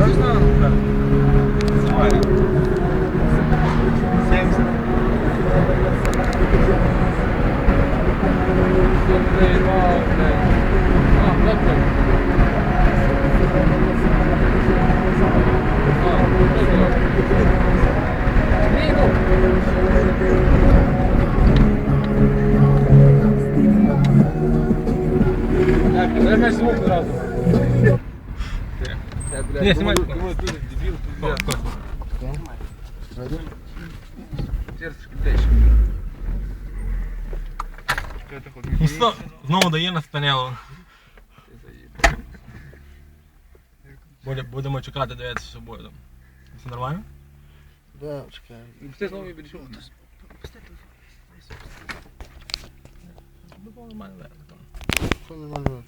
Точно? Так. Нормально. Не, снимай. Думаю, дуже дебіл, О, пиздец. хто? Сердечко дальше. Чекай, так от Ну, зно- Знову дає на спинело. Буде- Будемо чекати, дивитися, що буде. там. Все нормально? Да, чекай. Ну, Ти знову і підійшов. Було нормально, да, так. Все нормально.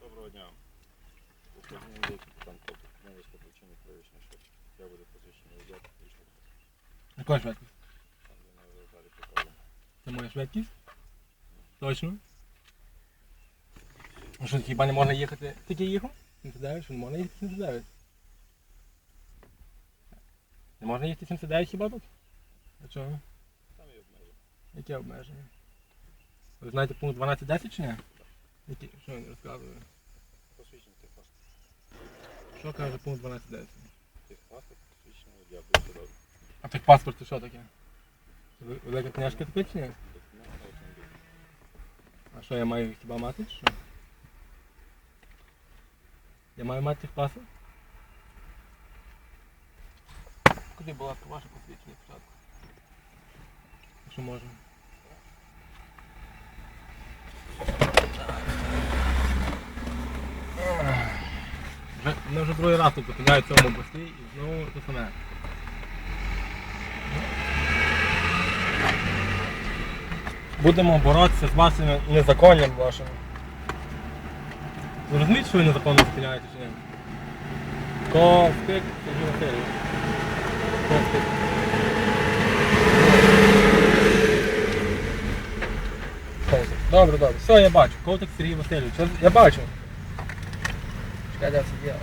Доброго дня. Яка швидкість? Це моя швидкість? Точно? Ну що, хіба не можна їхати? Тільки їхав? 79, що не можна їхати 79? Не можна їхати 79 хіба тут? А чого? Там є обмеження. Яке обмеження? Ви знаєте пункт 12.10 чи ні? Які? Що він розказує? Посвідчений техпаспорт. Що каже пункт 12.10? Техпаспорт, посвідчений водія, будь здоровий. А так паспорт це що таке? Ви- Велика книжка таке чи ні? Документ на автомобіль. А що я маю хіба мати чи що? Я маю мати техпаспорт? Куди була ласка, ваше посвідчення спочатку? Що можна? Вже, Мене вже другий раз тут в цьому пості і знову те саме. Будемо боротися з вашими незаконням вашими. Ви розумієте, що ви незаконно зупиняєте чи ні? Ковтик, Сергій Васильович. Ковтик. Ковтик. Добре, добре. Все, я бачу. Ковтик Сергій Васильович. Я бачу. Чекай, це є?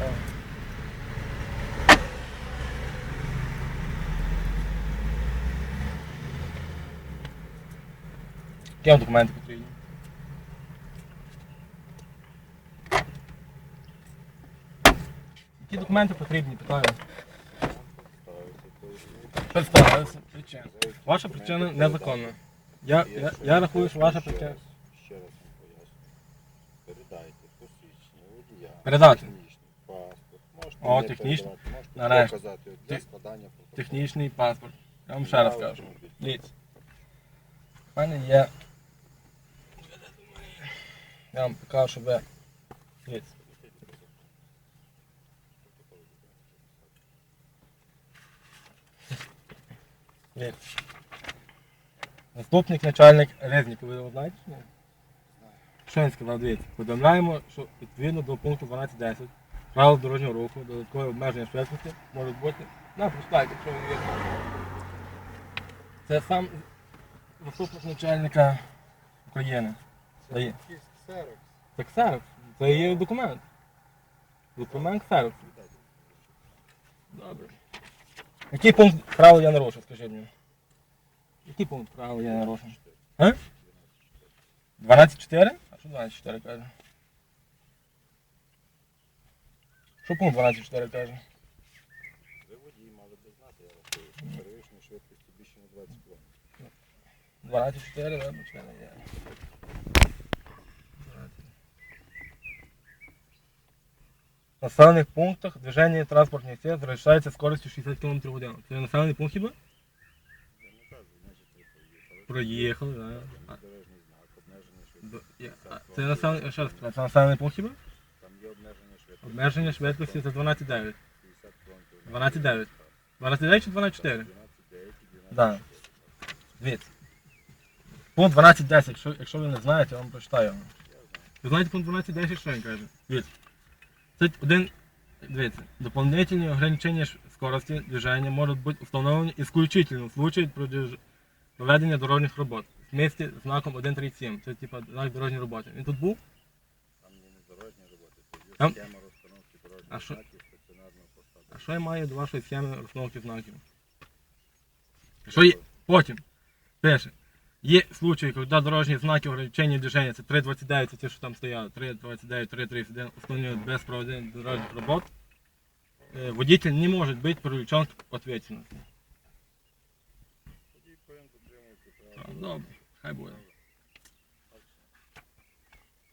Документи потрібні? Які документи потрібні, питаю. Представилися. Причина. Ваша причина незаконна. Я, я, я рахую, що ваша причина. Ще раз Передати. О, технічний. Нарешті. протоколу. Технічний паспорт. Я вам ще раз кажу. Дивіться. У мене є. Я вам покажу, що ви. Дивіться. Дивіться. Заступник начальник Резніков, ви його знаєте? чи ні? Що він сказав, дивіться, повідомляємо, що відповідно до пункту 12.10 правил дорожнього руху, додаткове обмеження швидкості можуть бути. На, прочитайте, що він є. Це сам заступник начальника України. Дає. Ксерокс. Це ксерокс. Це є документ. Документ ксерокс. Добре. Який пункт правил я нарушив, скажіть мені? Який пункт правил я нарушив? А? 12.4? А 12.4 каже? Що пункт 12.4 каже? Ви водій мали би знати, я рахую, перевищення швидкості більше на 20 км. 12.4, да, почекай, є. В населених пунктах движення транспортних средств залишається скоростю 60 км в годину. Це населений пункт хіба? Я не кажу, значить ви проїхали. Проїхали, так. Да. Дорожній знак, обмеження Б- швидкості. є. 50 А Це км. населений, ще раз питаю, це населений пункт хіба? Там є обмеження швидкості. Обмеження швидкості це 12.9. 12.9. 12.9 чи 12.4? 12,9 і 12,4. Да. Дивіться. Пункт 12.10, якщо, якщо ви не знаєте, я вам прочитаю. Ви знаєте пункт 12.10, що він каже? Дивіться. Це один, дивіться, дополнительные ограничения ш- скорости движения можуть бути встановлені исключительно в случае продвиж- проведення дорожніх робот. З знаком 137. Це типа знак дорожньої роботи. Він тут був? Там є не дорожні роботи, це є Там- схема розстановки А що- знаків стаціонарного. А що я маю до вашої схеми розстановки знаків? Що є? Потім. Пише. Є случаї, коли дорожні знаки ограничення движення, це 3.29, це ті, що там стояли, 3.29, 3.31, установлюють без проведення дорожніх робот. Е, Водитель не може бути привлечен к ответственности. Тоді повинен дотримуватися правил. Добре, хай буде.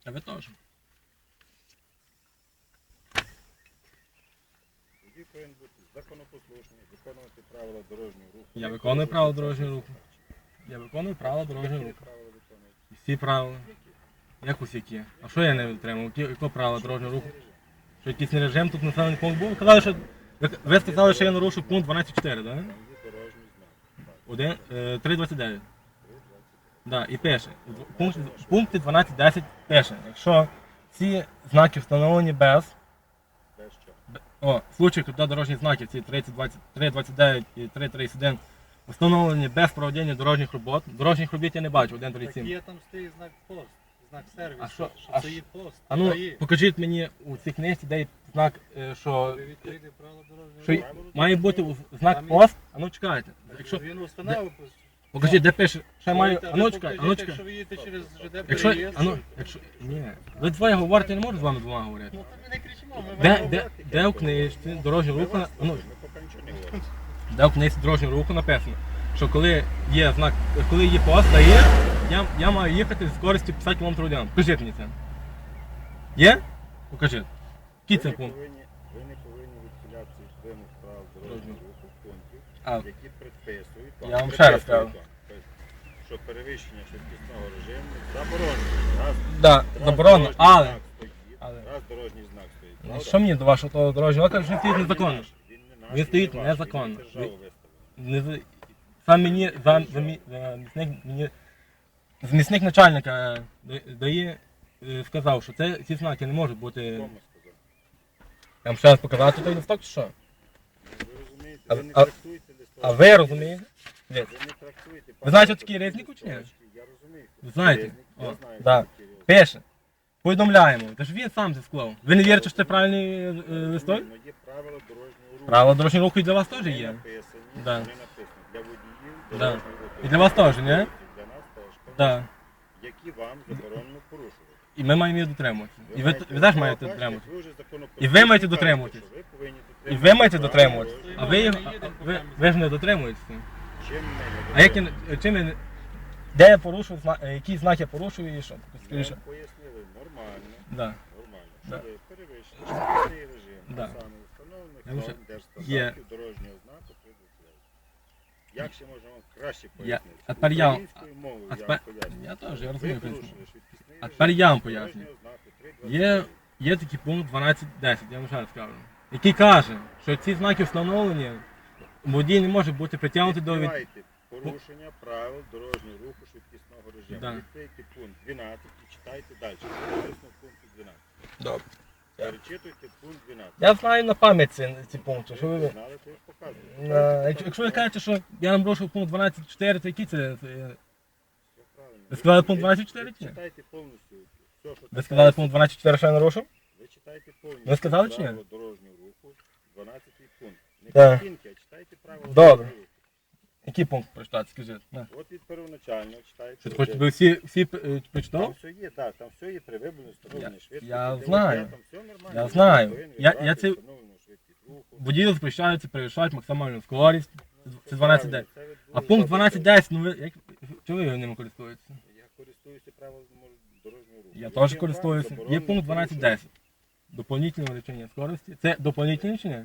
А ви теж. Тоді повинен бути законопослушний, виконувати правила дорожнього руху. Я виконую правила дорожнього руху. Я виконую правила дорожнього руху. правила виконуєте? Всі правила. Як усі які? А що я не дотримав? Які, які правила дорожнього руху? Що якийсь не режим тут населений пункт був? Ви казали, що ви, ви сказали, що я нарушив пункт 12.4, так? Да? Дорожній знак. Один, е, 3.29. 3.20. Да, і пише. Дв- Пункт, в пункті 12.10 пише. Якщо ці знаки встановлені без. Без б- О, коли дорожні знаки, ці 3.29 і 3.31 встановлені без проведення дорожніх робот. Дорожніх робіт я не бачу, 1.37. Так є там стоїть знак пост, знак сервісу, А що- що а це є пост. А ну, Дає. покажіть мені у цій книжці, де є знак, е, що, Ви відкрийте правила дорожнього що й- руху. має бути у- знак пост. А ну чекайте. Якщо, Він установив. Покажіть, де пише, я маю. Та А ви чекай, а покажіть, чекай. Якщо ви їдете через ЖД Якщо, ну, якщо, ні, ви двоє говорите, не можу з вами двома говорити. Ну, ми не кричимо, ми Де, де, де у книжці дорожнього руху, на- де у книжці дорожнього руху написано, що коли є знак, коли є пост, а є, я, я маю їхати з скоростю 50 км в годину. Покажіть мені це. Є? Покажіть. Який це пункт? Ви не повинні відхилятися від вимог дорожнього руху пунктів, А, які Я вам ще раз кажу. що перевищення швидкісного режиму заборонено. Раз, да, раз заборонено, дорожній але, знак стоїть, але- раз дорожній знак стоїть. ну, правда? що мені до вашого того дорожнього знака, що він стоїть не незаконно? Він не наш, Він стоїть не ваш, незаконно. Він державу виставив. Не, з- сам мені, за, за, мі- замісник, мені, змісник начальника е, да- дає, е, сказав, що це, ці знаки не можуть бути. Кому сказав? Я вам ще раз показати той листок чи що? Ну, Ви розумієте, А- ви не а-. А ви розумієте? Ви знаєте, що таке резнику чи ні? Я розумію. Знаєте? О, да. Пише. Повідомляємо. Та ж він сам це склав. Ви не вірите, що це правильний е, е, листок? Є правила дорожнього руху. Правила дорожнього руху і для вас теж є. написані, Да. вони написані для Да. дорожнього руху. І для вас теж, ні? Для нас теж. Да. Які вам заборонено порушувати. І ми маємо її дотримуватися. І ви, ви теж маєте дотримуватися. І ви маєте повинні І ви маєте дотримуватися. А ви, а- а ви, ви ж не дотримуєтеся. Чим ми не А як я, чим я, де я порушую, зна- е, які знаки я порушую і що? Скоріше. пояснили нормально. Да. Нормально. Да. Що ви перевищили швидкісний режим, Да. а саме встановлених Я вже- норм держстандартів Є. дорожнього знаку 39. Як ще можна вам краще пояснити? а тепер я- Українською мовою а я тепер- вам. Я теж, я Ви розумію. порушили швидкісний А режим тепер я вам дорожнього пояснюю. знаку Є, 329. є такий пункт 12.10, я вам ще раз скажу, який каже, що ці знаки встановлені, водій не може бути притягнутий до від... Відкривайте порушення правил дорожнього руху швидкісного режиму. Да. Відкрийте пункт 12 і читайте далі. Написано в пункті 12. Добре. Перечитуйте пункт 12. Я знаю на пам'ять ці, ці пункти. Що Ви знали, то. На- Якщо, якщо ви кажете, що я нарушив пункт 12.4, то який це? це- Все правильно. Ви сказали пункт 24 чи ні? читайте повністю. Все, що Ви сказали пункт 12.4, що я нарушив? Ви читайте повністю. Ви сказали чи ні? правила дорожнього руху, 12 пункт. Не Так. картинки, а читайте правила Добре. дорожнього руху. Який пункт прочитати, скажіть? На. От від первоначального читайте. Що ти хочете, ви всі, всі е, Там прочитав? все є, так, там все є при виблені встановлені Я- швидкість. я де знаю. водія, Там все нормально. Я знаю. повинні Я- я це- встановлену швидкість руху. Водію запрещається перевищати максимальну скорість. Це 12.10. Це ви А пункт 12.10, ну ви як чого ви ним користуєтеся? Я користуюся правилами дорожнього руху. Я Яким теж вам користуюся. Є заборонено пункт порушувати? 12.10. Дополнительне увеличення скорості. Це дополнительне чи ні?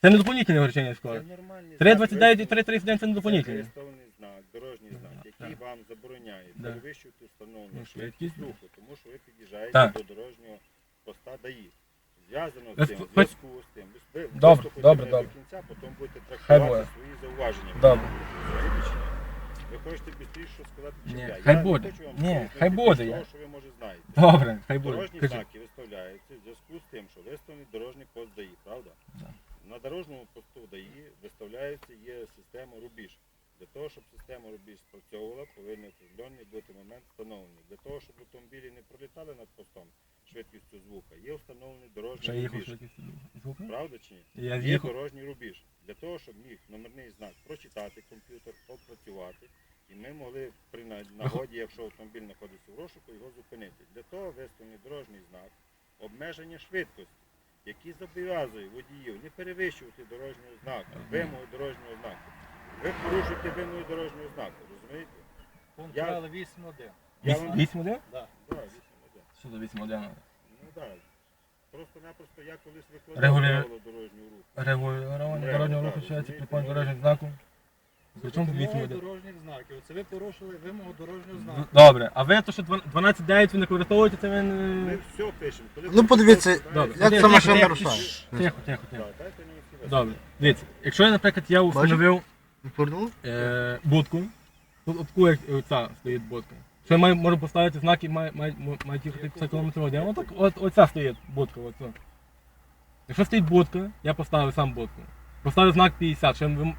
Це не дополнительне увеличення це скорості. нормальний 3.29 і знак. 3.31 це не дополнительне. виставлений знак, дорожній знак, який вам забороняє Да. перевищувати встановлену Ну, швидкість швидкість. руху, тому що ви під'їжджаєте Так. до дорожнього поста ДАІ. Зв'язано Ви з тим, в хоч- зв'язку з тим. Ви Добре, вислухайте добре, мене добре. до кінця, потім будете Хай трактувати свої зауваження. Добре. Хочете швидше сказати, чим Ні, я. хай я буде. Не хочу вам Ні, хай буде, того, я- що ви може знаєте. Добре, хай буде. Дорожні Кажи. знаки виставляються в зв'язку з тим, що виставлений дорожній пост ДАІ, правда? Да. На дорожньому посту ДАІ виставляється є система рубіж. Для того, щоб система рубіж спрацьовувала, повинен определенний бути момент встановлений. Для того, щоб автомобілі не пролітали над постом, швидкістю звука, є встановлений дорожній їхав рубіж. швидкість. Правда чи ні? Я Є з'їхав. дорожній рубіж. Для того, щоб міг номерний знак прочитати комп'ютер, опрацювати, і ми могли при нагоді, якщо автомобіль знаходиться в розшуку, його зупинити. Для того виставлений дорожній знак обмеження швидкості, який зобов'язує водіїв не перевищувати дорожнього знаку, вимоги дорожнього знаку. Ви порушуєте вимоги дорожнього знаку, розумієте? Пункт Я- правила 8.1. Я вам- Вісім один? Да. Да, вісім один. Що за вісім один? Ну так. Просто-напросто я колись викладав Регулює- правила дорожнього руху. Регулювання дорожнього руху вчається розумієте, при ну. дорожнього знаку. При чому тут Вимоги вісім один? дорожніх знаків. Це ви порушили вимогу дорожнього знаку. Добре, а ви то, що 12.9 ви не використовуєте, це ви Ми не... все пишемо. Коли Ну, подивіться, Добре. Як Тихо, ця машина тихо, рушає? Тихо, тихо, тихо. Так, дайте мені всі висновки. Добре, дивіться, якщо я, наприклад, я встановив Повернули? е, будку, тут от таку, як оця стоїть будка. Що я маю, можу поставити знаки, має, має, має їхати 50 км в годину. Ну так от, оця стоїть будка, оця. Якщо стоїть будка, я поставив сам будку. Поставив знак 50, що я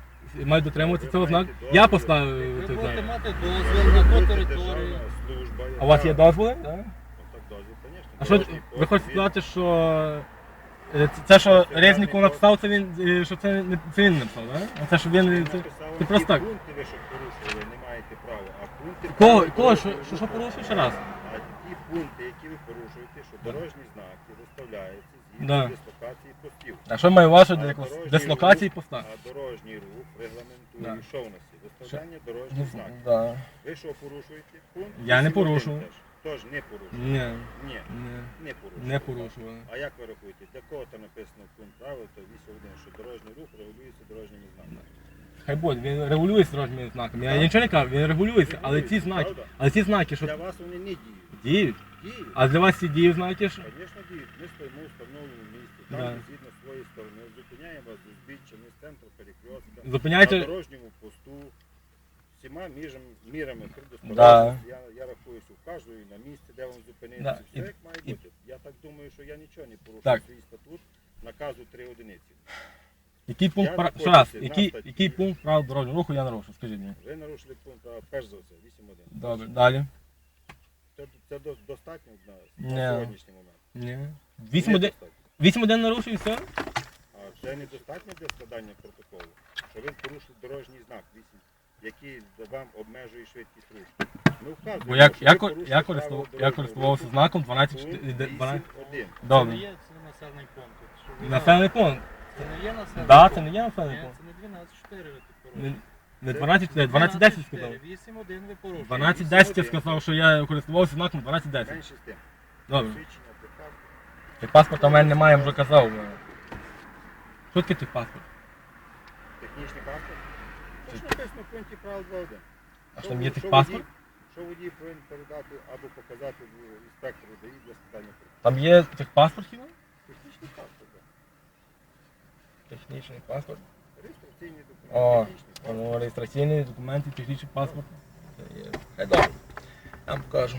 маю дотримуватися цього знаку. Я поставив Ви цей будете знак. мати дозвіл на ту територію. служба, А у вас є дозволи? Ну, так, дозвіл, звісно. А що Дорожній ви код, хочете сказати, що е, це- це, що Резніков написав, це він, е, що це не це він написав, да? А це що він це, це просто так. Пункти ви що порушили, не маєте права. А пункти Кого, кого що, дорожнього що, що порушив ще раз? А ті пункти, які ви порушуєте, що дорожні знаки виставляються згідно Да. дислокації постів. А що маю вашу дислокації рух- поста? А дорожній рух регламентує, Да. що в нас є? Виставляння дорожніх знаків. Да. Ви що порушуєте? Пункт Я не 8.1 порушував. теж. Тож не порушував. Ні, Ні, не порушував. не порушували. А як ви рахуєте, для кого там написано в пункт правил, то 8.1, що дорожній рух регулюється дорожніми знаками? Хай буде, він регулюється дорожніми знаками. Я нічого не кажу, він регулюється, але ці знаки, правда? але ці знаки, що Для вас вони не діють. діють. Діють. А для вас ці дії знаки, що Звісно, діють. Ми стоїмо в встановленому місці, там Да. де згідно своєї сторони, зупиняємо вас узбіччя, ми з центру перекрестка, на дорожньому посту, всіма міжами, мірами Да. предосторожності. Я, я рахуюся, вказую на місці, де вам зупинитися. Да. Все І- як має і- бути. Я так думаю, що я нічого не порушую Так. свій статут, наказу 3 одиниці. Який пункт Я прав... ще раз, на який, статті. який пункт прав дорожнього руху я нарушу, скажіть мені. Ви нарушили пункт права, перш за все, 8.1. Добре, далі. Це, це до- достатньо на, Ні. на сьогоднішній момент. Ні. Не 8 один, достатньо. 8 один нарушив і все? А це недостатньо для складання протоколу, що ви порушили дорожній знак 8, який вам обмежує швидкість руху. Ми вказуємо, Бо я, що я, ви ко- порушили я, правила користував, я дорожнього користувався руху, знаком 12, пункт 12. 8.1. Це не Добре. є це населений пункт. що ви Населений пункт. Це не є населений Да, пункт. це не є населений Ні, пункт. це не 12.4 ви тут Не, порушили. не 12, 12, 10 сказав. 8.1 ви порушили. 12, 10 я сказав, що я користувався знаком 12, 10. Менше з тим. Добре. Ти паспорта в мене немає, я вже казав. Що таке той паспорт? технічний паспорт. Це ж написано в пункті правил 2.1. А що там є тих паспорт? Що водій повинен передати або показати в інспектору ДАІ для складання протоколу. Там є тих паспорт хіба? Технічний паспорт, так. Технічний паспорт. Реєстраційний документ. О, технічний паспорт. Воно реєстраційні документи, технічний паспорт. Це є. Хай добре. Я вам покажу.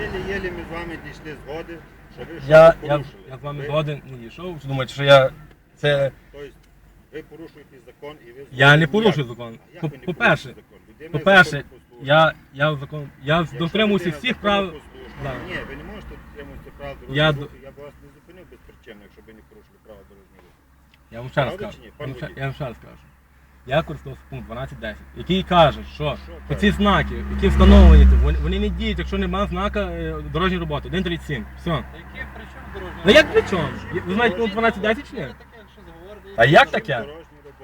Єлі-єлі ми з вами дійшли згоди, що ви щось Я, я, порушили. я з вами Ви- згоден не дійшов. Що думаєте, що я. Це. Тобто ви порушуєте закон і ви Я не порушую закон. А як По- ви не По-перше, порушуєте закон? Людина по-перше, законопослушна. я, я закон. Я Якщо дотримуюся людина всіх прав. законопослушна, Да. Ні, ви не можете дотримуватися прав Я дорожнього до- руху. Я б вас не зупинив безпричинно, якщо б ви не порушили права дорожнього руху. Я вам ще раз Правда кажу. чи ні, Я вам ще- водій? Я вам ще раз кажу. Я користувався пункт 12.10, який каже, що Що оці знаки, які встановлені, вони, вони не діють, якщо немає знака е, дорожньої роботи. 1.37. Все. Та яке при чому дорожнє? Ну як при чому? Ви знаєте пункт 12.10 чи ні? А як таке?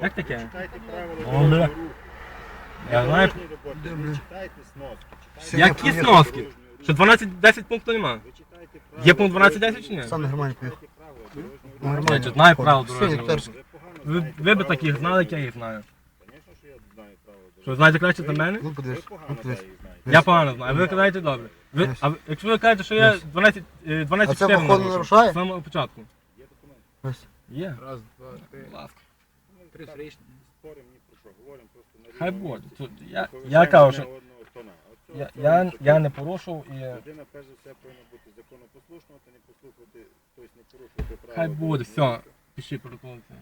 Як таке? Ви читайте правила О, дорожнього руху. Я знаю. Ви читайте сноски. читайте Які правила сноски? дорожнього руху. Що 12.10 пункту немає? Ви читайте Є пункт 12.10 чи ні? Сам нормально Читайте правила дорожнього руху. Нормально. Я знаю правила дорожнього руху. Ви погано Ви, знаєте б правила таких знали, як я їх знаю. руху. Звісно, що я знаю правила Що знаєте краще за мене? Ну Ви подивись, ну подивись. Я погано знаю, а ви казаєте добре. Ви, а ви- якщо ви кажете, що я 12, е, 12 А це, походу, нарушає? З самого початку. Ось. Є. Раз, два, три. Будь ласка. Три так встречні. Ні про що, говоримо просто на Хай буде. Тут я, я кажу, що я, я, я не порушував і Людина перш за все повинна бути законопослушною, та не послухати, тобто не порушувати правила. хай буде, все. Пиши протокол. це.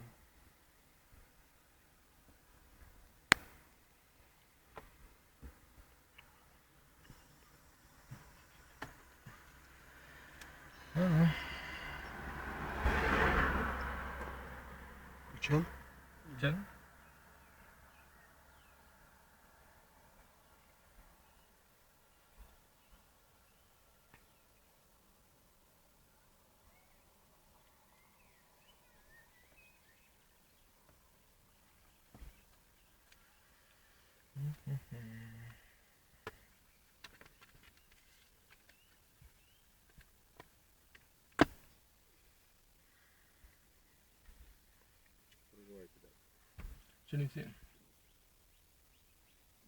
Hemen. Açalım. Açalım. Чернівці.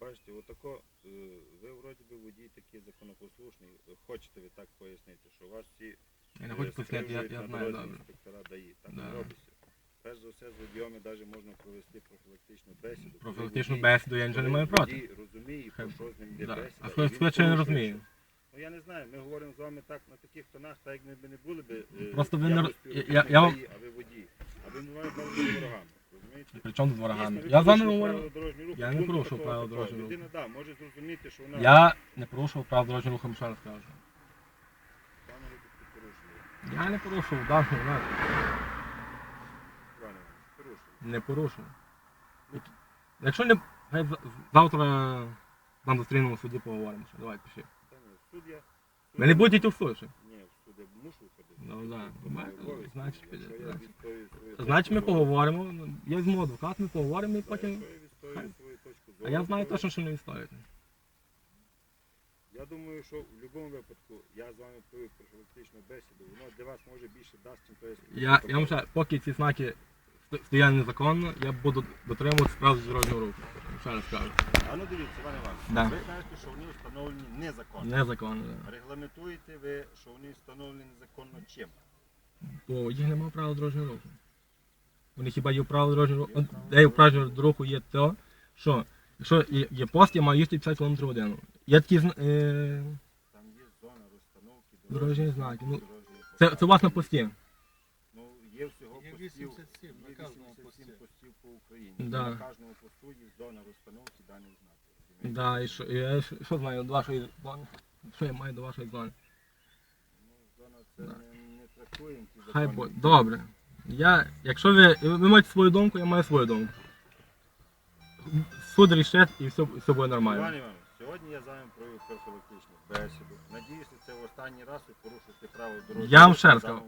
Бачите, отако, е, ви вроді би водій такий законопослушний, е, хочете ви так пояснити, що у вас всі Я не е, хочу я, скривджують я на знаю дорозі добре. інспектора ДАІ. Так Да. не робиться. Перш за все, з водіями навіть можна провести профілактичну бесіду. Коли Профілактичну водій- бесіду я нічого не коли маю проти. водій розуміє, про Хай- що з ним йде Да. бесіда. А і хто він не порушує щось. Ну я не знаю, ми говоримо з вами так на таких тонах, так як ми б не були б. е, Просто ви я не роз- співробітник я- я вам- ДАІ, А ви водій. А ви буваєте ворогами. Розумієте? При чому тут ворогами? Я з вами говорю. правила Я не порушив правила дорожнього руху. Людина, да, може зрозуміти, що вона Я не порушував прав дорожнього руху, ще раз кажу. в випадку порушує. Я не порушував, так, не порушує. Не порушував. Якщо не. хай за- Завтра нам зустрінемо в суді поговоримо. ще. Давай, пиши. Та ні, не будете в суд ще? Ні, в суд я мушу. Ну, мої Ну, значить, піде, значить. ми поговоримо. Я візьму адвокат, ми поговоримо і потім. А я знаю то точно, що не відстоїте. Я думаю, що в будь-якому випадку я з вами провів профілактичну бесіду, воно для вас може більше дасть, чим є. Я, я вам ще, поки ці знаки сто- стоять незаконно, я буду дотримуватися правил дорожнього руху. Ще раз кажу. А ну дивіться, Іван Іванович, Да. ви кажете, що вони встановлені незаконно. Незаконно. да. Регламентуєте ви, що вони встановлені незаконно чим? Бо їх немає правил дорожнього руху. Вони хіба є правила дорожнього руху. Де є дорожнього руху є те, що якщо є, є пост, я маю їсти 50 км в годину. Є такі зна- е, Там є зона розстановки, Дорожні знаки, ну, дорожні це, це у вас на пості. Ну, є всього Є постів, 87 на кожному пості. постів по Україні. Да. На кожному посту є зона розстановки даних знаків. Да, і що, я що, що знаю до вашої зони? Що я маю до вашої зони? Ну, зона це Да. не, не трактуємо Хай закони. бо добре. Я, якщо ви, ви маєте свою думку, я маю свою думку. Суд рішить і все, все буде Іван нормально. Іванович, сьогодні я з вами провів профілактичну бесіду. Надіюся, це в останній раз ви порушите право дорожнього Я вам ще раз кажу.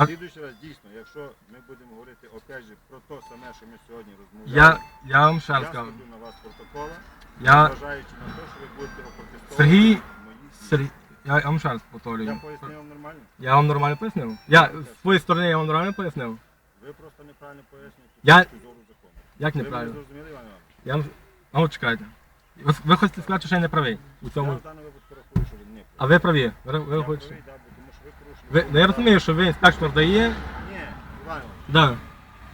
А- Слідуючий раз дійсно, якщо ми будемо говорити опять же про те саме, що ми сьогодні розмовляли, Я, я вам ще я раз складу на вас протокола, Я, зважаючи на те, що ви будете опротестовувати Сергій, мої дії. Сергій, я, я вам ще раз Я повторюю. пояснив вам нормально? Я вам нормально пояснив? Я з своєї сторони я вам нормально пояснив? Ви просто неправильно пояснюєте Я- точку зору закону. Як Ви мене неправильно? зрозуміли, Іван Іванович? Я вам. А от чекайте. Ви, ви хочете сказати, що я не правий у Я цьому. в даному випадку рахую, що ви не А ви праві. Ви, ви Я хочете. правий, да, ви ну, я розумію, що ви інспектор дає. Ні, Іван Да.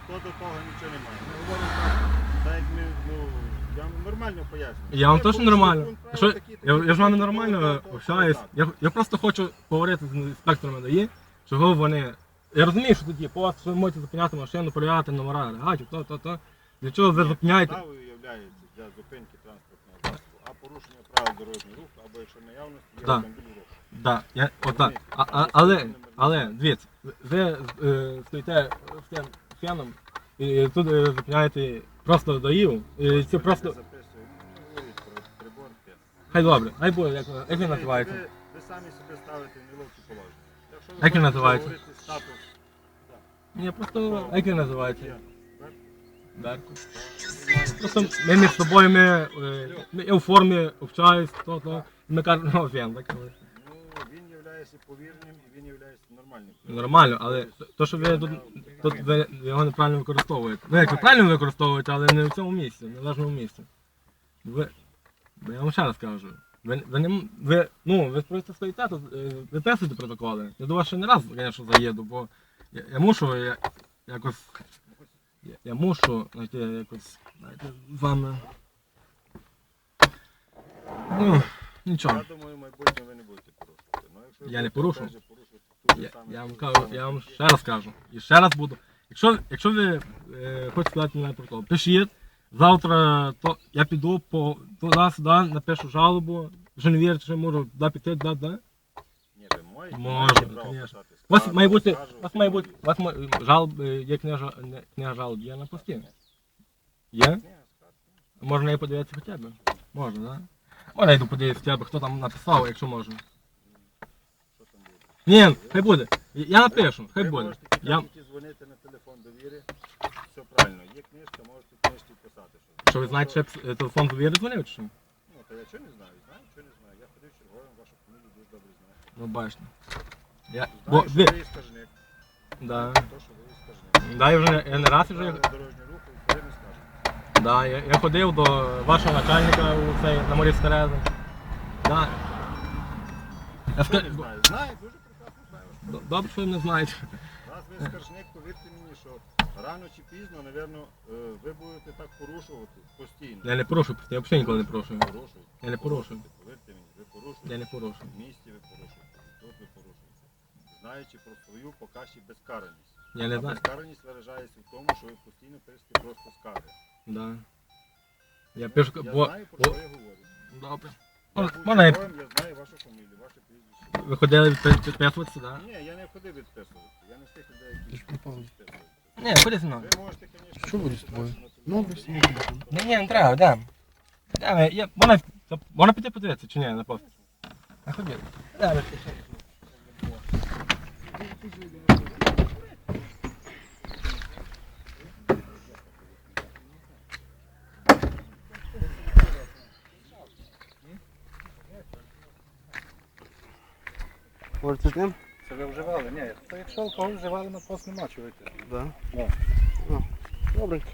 Хто до того нічого немає. Ми говоримо так, так як ми, ну, я вам нормально пояснюю. Я вам точно порушили нормально. пункт права Що, такий, я, такий, я ж такий, нормально того, общаюсь. Я, я просто хочу поговорити з інспекторами дає, чого вони. Я розумію, що тут є пост, що ви можете зупиняти машину, перевіряти номера, регатів, то, то, то. Для чого ви зупиняєте? Підставою являється для зупинки транспортного засобу, а порушення правил дорожнього руху, або якщо наявності є Да. автомобіль руху. Да, я, отак. А, а, але, але, дивіться, ви е, стоїте з тим феном і тут е, зупиняєте просто доїв. І це просто. Хай добре, хай буде, як, як він називається. ви, ви самі себе ставите в неловкі положення. Якщо ви Як він називається? говорити статус, Ні, просто як він називається? Дарко. Просто ми між собою ми, е, ми я у формі общаюсь, то, то, ми кажемо, ну, фен, так. але Він повірним і він є нормальним. Нормально, але то, що ви тут, тут ви його неправильно використовуєте. Ну як ви правильно використовуєте, але не в цьому місці, в належному місці. Ви, бо я вам ще раз кажу. Ви, ви, не, м- ви, ну, ви просто стоїте тут, е, виписуєте протоколи. Я до вас ще не раз, звісно, заїду, бо я, я мушу я, якось. Я, я мушу знаєте, якось знаєте, з вами. Ну, нічого. Я думаю, в майбутньому ви не будете порушувати. Ну, якщо ви Я не порушу. Я, я вам кажу, я вам ще раз кажу. І ще раз буду. Якщо, якщо ви е, хочете сказати мене протокол, пишіть. Завтра то я піду по туди-сюди, напишу жалобу. Вже не вірите, що я можу туди піти, туди, туди. Ні, ви можете писати У вас має бути, у вас має бути, у вас жалоб, е, є книга, не- книга жалоб, є на пості? Є? Можна її подивитися хоча б? Можна, так? Да? Можна йду подивитися хоча б, хто там написав, якщо можна. Ні, хай буде. Я напишу, хай Ви буде. можете Я, тільки дзвонити на телефон довіри. Все правильно. Є книжка, можете в книжці писати. Що, що ви знаєте, що я п- телефон довіри дзвонив чи що? Ну, то я чого не знаю, знаю, чого не знаю. Я ходив черговим, вашу фамілію дуже добре знаю. Ну бачите. Я, бо, Знаю, що ви, ви є скажник. да. То, що ви є скажник. Да, я вже я не раз вже, Правила дорожнього руху, ви не скажете. да, я, я ходив до вашого начальника у цей, на морі Стерези. Да. Я Що ска... не знаю? Знаю, дуже прекрасно знаю. ваш Д- Добре, що ви не знаєте. Раз ви скаржник, повірте мені, що рано чи пізно, напевно, е, ви будете так порушувати постійно. Я не порушую, я взагалі ніколи не порушую. Порушуєте. Я не порушую. Повірте мені, ви порушуєте. Я не порушую. В місті ви порушуєте, тут ви порушуєте. Знаючи про свою покаші безкараність. Я не знаю. безкараність виражається в тому, що ви постійно пишете просто скарги. Да. Я пишу, я бо... знаю, про що я говорю. Добре. Можна я- черговим, я знаю вашу фамілію, ваше прізвище. Ви ходили підписуватися, так? Ні, я не ходив відписуватися. Я не з тих людей, які відписують. Ні, ходи зі мною. Ви можете, звісно, Що буде з тобою? Ну, Ні, ні, не треба, да. Да, я, вона, вона піде подивитися чи ні на пост? А ходи. Да, ти пішли. Може це ви вживали? Ні, то якщо алкоголь вживали, на пост нема чого йти. Да. Да. Ну, Добренько.